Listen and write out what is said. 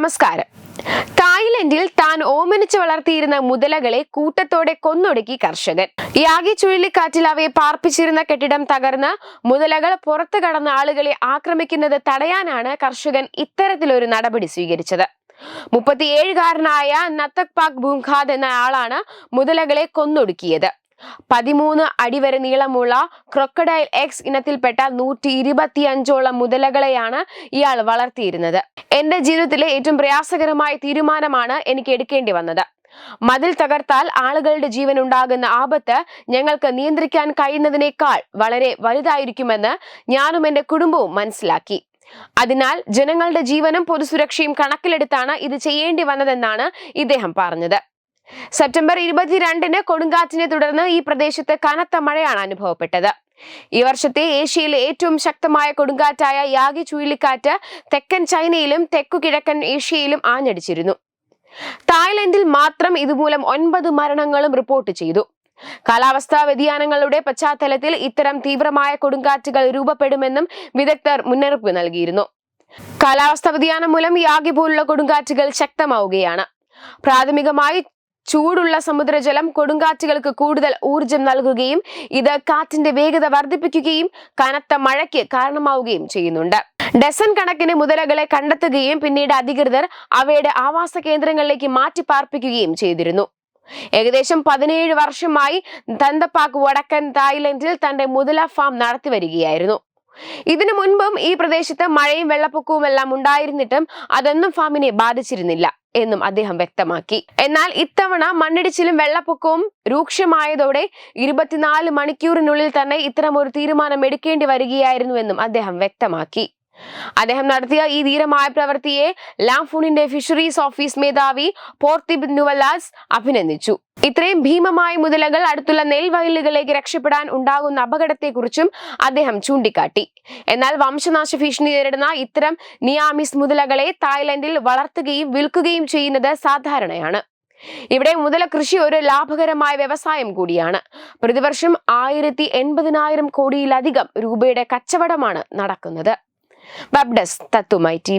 നമസ്കാരം. തായ്ലൻഡിൽ താൻ ഓമനിച്ചു വളർത്തിയിരുന്ന മുതലകളെ കൂട്ടത്തോടെ കൊന്നൊടുക്കി കർഷകൻ. യാഗി ചുഴലിക്കാറ്റിൽ അവയെ പാർപ്പിച്ചിരുന്ന കെട്ടിടം തകർന്ന് മുതലകൾ പുറത്തു കടന്ന ആളുകളെ ആക്രമിക്കുന്നത് തടയാനാണ് കർഷകൻ ഇത്തരത്തിലൊരു നടപടി സ്വീകരിച്ചത്. മുപ്പത്തിയേഴുകാരനായ നത്തക് പാക് ഭൂംഖാദ് എന്ന ആളാണ് മുതലകളെ കൊന്നൊടുക്കിയത്. പതിമൂന്ന് അടി വരെ നീളമുള്ള ക്രൊക്കഡൈൽ എക്സ് ഇനത്തിൽപ്പെട്ട നൂറ്റി ഇരുപത്തിയഞ്ചോളം മുതലകളെയാണ് ഇയാൾ വളർത്തിയിരുന്നത്. എന്റെ ജീവിതത്തിലെ ഏറ്റവും പ്രയാസകരമായ തീരുമാനമാണ് എനിക്ക് എടുക്കേണ്ടി വന്നത്. മതിൽ തകർത്താൽ ആളുകളുടെ ജീവൻ ഉണ്ടാകുന്ന ആപത്ത് ഞങ്ങൾക്ക് നിയന്ത്രിക്കാൻ കഴിയുന്നതിനേക്കാൾ വളരെ വലുതായിരിക്കുമെന്ന് ഞാനും എന്റെ കുടുംബവും മനസ്സിലാക്കി. അതിനാൽ ജനങ്ങളുടെ ജീവനും പൊതുസുരക്ഷയും കണക്കിലെടുത്താണ് ഇത് ചെയ്യേണ്ടി വന്നതെന്നാണ് ഇദ്ദേഹം പറഞ്ഞത്. സെപ്റ്റംബർ ഇരുപത്തിരണ്ടിന് കൊടുങ്കാറ്റിനെ തുടർന്ന് ഈ പ്രദേശത്ത് കനത്ത മഴയാണ് അനുഭവപ്പെട്ടത്. ഈ വർഷത്തെ ഏഷ്യയിലെ ഏറ്റവും ശക്തമായ കൊടുങ്കാറ്റായ യാഗി ചുഴലിക്കാറ്റ് തെക്കൻ ചൈനയിലും തെക്കു കിഴക്കൻ ഏഷ്യയിലും ആഞ്ഞടിച്ചിരുന്നു. തായ്ലൻഡിൽ മാത്രം ഇതുമൂലം ഒൻപത് മരണങ്ങളും റിപ്പോർട്ട് ചെയ്തു. കാലാവസ്ഥാ വ്യതിയാനങ്ങളുടെ പശ്ചാത്തലത്തിൽ ഇത്തരം തീവ്രമായ കൊടുങ്കാറ്റുകൾ രൂപപ്പെടുമെന്നും വിദഗ്ധർ മുന്നറിയിപ്പ് നൽകിയിരുന്നു. കാലാവസ്ഥാ വ്യതിയാനം മൂലം യാഗി പോലുള്ള കൊടുങ്കാറ്റുകൾ ശക്തമാവുകയാണ്. പ്രാഥമികമായി ചൂടുള്ള സമുദ്രജലം കൊടുങ്കാറ്റുകൾക്ക് കൂടുതൽ ഊർജം നൽകുകയും ഇത് കാറ്റിന്റെ വേഗത വർദ്ധിപ്പിക്കുകയും കനത്ത മഴയ്ക്ക് കാരണമാവുകയും ചെയ്യുന്നുണ്ട്. ഡസൻ കണക്കിന് മുതലകളെ കണ്ടെത്തുകയും പിന്നീട് അധികൃതർ അവയുടെ ആവാസ കേന്ദ്രങ്ങളിലേക്ക് മാറ്റി പാർപ്പിക്കുകയും ചെയ്തിരുന്നു. ഏകദേശം പതിനേഴ് വർഷമായി തന്തപ്പാക്ക് വടക്കൻ തായ്ലൻഡിൽ തന്റെ മുതല ഫാം നടത്തി വരികയായിരുന്നു ഇതിനു മുൻപും ഈ പ്രദേശത്ത് മഴയും വെള്ളപ്പൊക്കവും എല്ലാം ഉണ്ടായിരുന്നിട്ടും അതൊന്നും ഫാമിനെ ബാധിച്ചിരുന്നില്ല എന്നും അദ്ദേഹം വ്യക്തമാക്കി. എന്നാൽ ഇത്തവണ മണ്ണിടിച്ചിലും വെള്ളപ്പൊക്കവും രൂക്ഷമായതോടെ ഇരുപത്തിനാല് മണിക്കൂറിനുള്ളിൽ തന്നെ ഇത്തരം ഒരു തീരുമാനം എടുക്കേണ്ടി വരികയായിരുന്നുവെന്നും അദ്ദേഹം വ്യക്തമാക്കി. അദ്ദേഹം നടത്തിയ ഈ ധീരമായ പ്രവൃത്തിയെ ലാംഫൂണിന്റെ ഫിഷറീസ് ഓഫീസ് മേധാവി പോർത്തിബ് നുവലാസ് അഭിനന്ദിച്ചു. ഇത്രയും ഭീമമായ മുതലകൾ അടുത്തുള്ള നെൽവയലുകളിലേക്ക് രക്ഷപ്പെടാൻ ഉണ്ടാകുന്ന അപകടത്തെക്കുറിച്ചും അദ്ദേഹം ചൂണ്ടിക്കാട്ടി. എന്നാൽ വംശനാശ ഭീഷണി നേരിടുന്ന ഇത്തരം നിയാമിസ് മുതലകളെ തായ്ലൻഡിൽ വളർത്തുകയും വിൽക്കുകയും ചെയ്യുന്നത് സാധാരണയാണ്. ഇവിടെ മുതല കൃഷി ഒരു ലാഭകരമായ വ്യവസായം കൂടിയാണ്. പ്രതിവർഷം ആയിരത്തി എൺപതിനായിരം കോടിയിലധികം രൂപയുടെ കച്ചവടമാണ് നടക്കുന്നത്. വെബ് ഡെസ്ക് തത്തുമൈ ടി